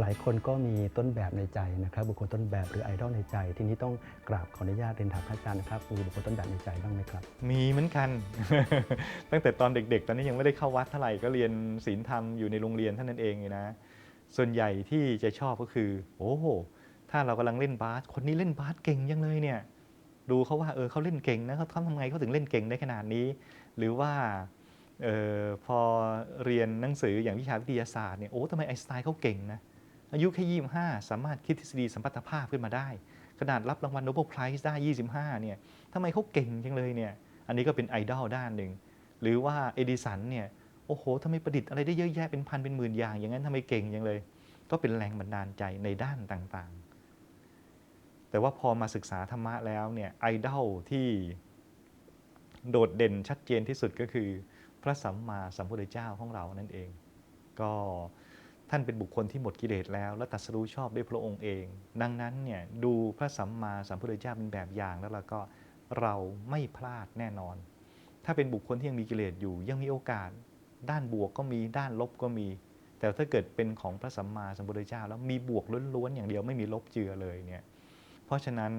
หลายคนก็มีต้นแบบในใจนะครับ บุคคลต้นแบบหรือไอดอลในใจ ทีนี้ต้องกราบขออนุญาตเรียนถามพระอาจารย์นะครับมีบุคคลต้นแบบในใจบ้างไหมครับ มีเหมือนกัน ตั้งแต่ตอนเด็ก ๆ ตอนนี้ยังไม่ได้เข้าวัดเท่าไหร่ก็เรียนศีลธรรมอยู่ในโรงเรียนเท่านั้นเองไงนะ ส่วนใหญ่ที่จะชอบก็คือ โอ้โห ถ้าเรากำลังเล่นบาสคนนี้เล่นบาสเก่งยังเลยเนี่ยดูเขาว่าเออเขาเล่นเก่งนะเขาทำไงเขาถึงเล่นเก่งได้ขนาดนี้ หรือว่าเออพอเรียนหนังสืออย่างวิชาวิทยาศาสตร์เนี่ยโอ้ทำไมไอน์สไตน์เขาเก่งนะ อายุแค่ยี่ห้าสามารถคิดทฤษฎีสัมพัทธภาพขึ้นมาได้ ขนาดรับรางวัลโนเบลไพรส์ได้ 25 เนี่ยทำไมเขาเก่งจังเลยเนี่ย อันนี้ก็เป็นไอดอลด้านหนึ่ง หรือว่าเอดิสันเนี่ย โอ้โหทำไมประดิษฐ์อะไรได้เยอะแยะเป็นพันเป็นหมื่นอย่าง อย่างนั้นทำไมเก่งจังเลย ก็เป็นแรงบันดาลใจในด้านต่างๆ แต่ว่าพอมาศึกษาธรรมะแล้วเนี่ย ไอดอลที่โดดเด่นชัดเจนที่สุดก็คือ พระสัมมาสัมพุทธเจ้าของเรานั่นเอง ก็ ท่านเป็นบุคคลที่หมดกิเลสแล้ว และตรัสรู้ชอบด้วยพระองค์เอง ดังนั้นเนี่ยดูพระสัมมาสัมพุทธเจ้าเป็นแบบอย่างแล้วเราก็เราไม่พลาดแน่นอน ถ้าเป็นบุคคลที่ยังมีกิเลสอยู่ ยังมีโอกาส ด้านบวกก็มีด้านลบก็มี แต่ถ้าเกิดเป็นของพระสัมมาสัมพุทธเจ้า แล้วมีบวกล้วนๆอย่างเดียวไม่มีลบเจือเลยเนี่ยเพราะฉะนั้น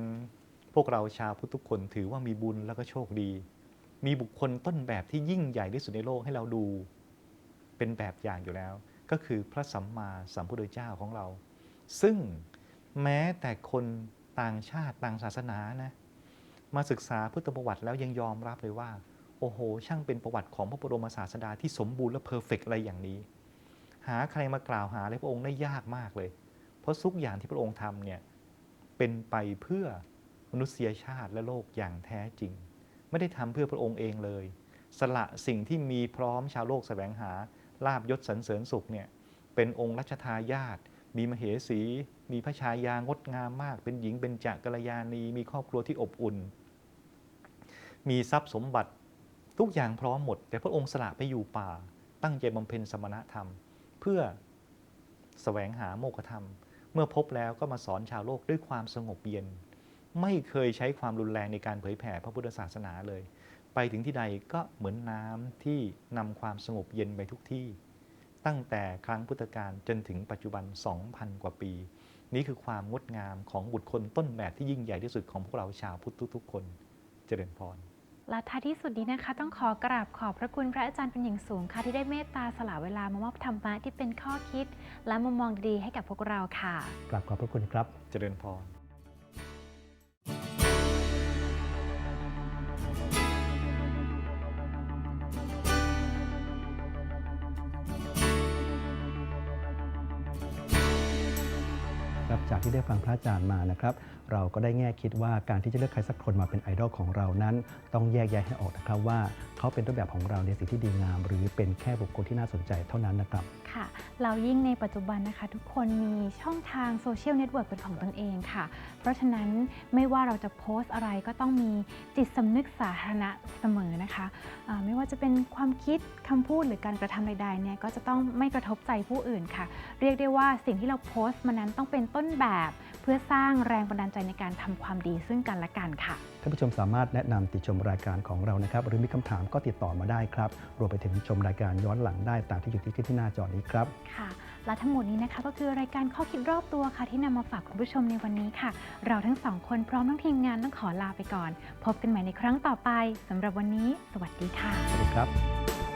พวกเราชาวพุทธทุกคนถือว่ามีบุญแล้วก็โชคดี มีบุคคลต้นแบบที่ยิ่งใหญ่ที่สุดในโลกให้เราดู เป็นแบบอย่างอยู่แล้ว ก็คือพระสัมมาสัมพุทธเจ้าของเรา ซึ่งแม้แต่คนต่างชาติต่างศาสนานะมาศึกษาพุทธประวัติแล้วยังยอมรับเลยว่า โอ้โห ช่างเป็นประวัติของพระบรมศาสดาที่สมบูรณ์และเพอร์เฟกอะไรอย่างนี้ หาใครมากล่าวหาเลยพระองค์ได้ยากมากเลย เพราะทุกอย่างที่พระองค์ทำเนี่ยเป็นไปเพื่อมนุษยชาติและโลกอย่างแท้จริง ไม่ได้ทำเพื่อพระองค์เองเลย สละสิ่งที่มีพร้อมชาวโลกแสวงหา ลาบยศสรรเสริญสุขเนี่ยเป็นองค์รัชทายาทมีมเหสี มีพระชายางดงามมาก เป็นหญิงเป็นจักรยานี มีครอบครัวที่อบอุ่น มีทรัพย์สมบัติทุกอย่างพร้อมหมด แต่พระองค์สละไปอยู่ป่า ตั้งใจบำเพ็ญสมณธรรม เพื่อแสวงหาโมกธรรม เมื่อพบแล้วก็มาสอนชาวโลกด้วยความสงบเย็น ไม่เคยใช้ความรุนแรงในการเผยแผ่พระพุทธศาสนาเลย ไปถึงที่ใดก็เหมือนน้ำที่นำความสงบเย็นไปทุกที่ ตั้งแต่ครั้งพุทธกาลจนถึงปัจจุบัน 2,000 กว่าปี นี่คือความงดงามของบุตรคนต้นแบบที่ยิ่งใหญ่ที่สุดของพวกเราชาวพุทธทุกๆคนเจริญพรและท้ายที่สุดนี้นะคะ ต้องขอกราบขอบพระคุณพระอาจารย์เป็นอย่างสูงค่ะที่ได้เมตตาสละเวลามามอบธรรมะที่เป็นข้อคิด และมุมมองดีๆให้กับพวกเราค่ะกราบขอบพระคุณครับ เจริญพร ครับจากที่ได้ฟังพระอาจารย์มานะครับ เราก็ได้แง่คิดว่าการที่จะเลือกใครสักคนมาเป็นไอดอลของเรานั้น ต้องแยกแยะให้ออกนะครับว่าเขาเป็นต้นแบบของเราในสิ่งที่ดีงาม หรือเป็นแค่บุคคลที่น่าสนใจเท่านั้นนะครับ ค่ะ เรายิ่งในปัจจุบันนะคะ ทุกคนมีช่องทางโซเชียลเน็ตเวิร์กเป็นของตนเองค่ะ เพราะฉะนั้นไม่ว่าเราจะโพสต์อะไรก็ต้องมีจิตสำนึกสาธารณะเสมอนะคะอ่าไม่ว่าจะเป็นความคิดคำพูดหรือการกระทำใดๆเนี่ยก็จะต้องไม่กระทบใจผู้อื่นค่ะ เรียกได้ว่าสิ่งที่เราโพสต์มานั้นต้องเป็นต้นนแบบ เพื่อสร้างแรงบันดาลใจในการทำความดีซึ่งกันและกันค่ะ ท่านผู้ชมสามารถแนะนำติชมรายการของเรานะครับ หรือมีคำถามก็ติดต่อมาได้ครับ รวมไปถึงชมรายการย้อนหลังได้ตามที่อยู่ที่ขึ้นที่หน้าจอนี้ครับ ค่ะ และทั้งหมดนี้นะคะก็คือรายการข้อคิดรอบตัวค่ะ ที่นำมาฝากคุณผู้ชมในวันนี้ค่ะ เราทั้งสองคนพร้อมทั้งทีมงานต้องขอลาไปก่อน พบกันใหม่ในครั้งต่อไปสำหรับวันนี้ สวัสดีค่ะ สวัสดีครับ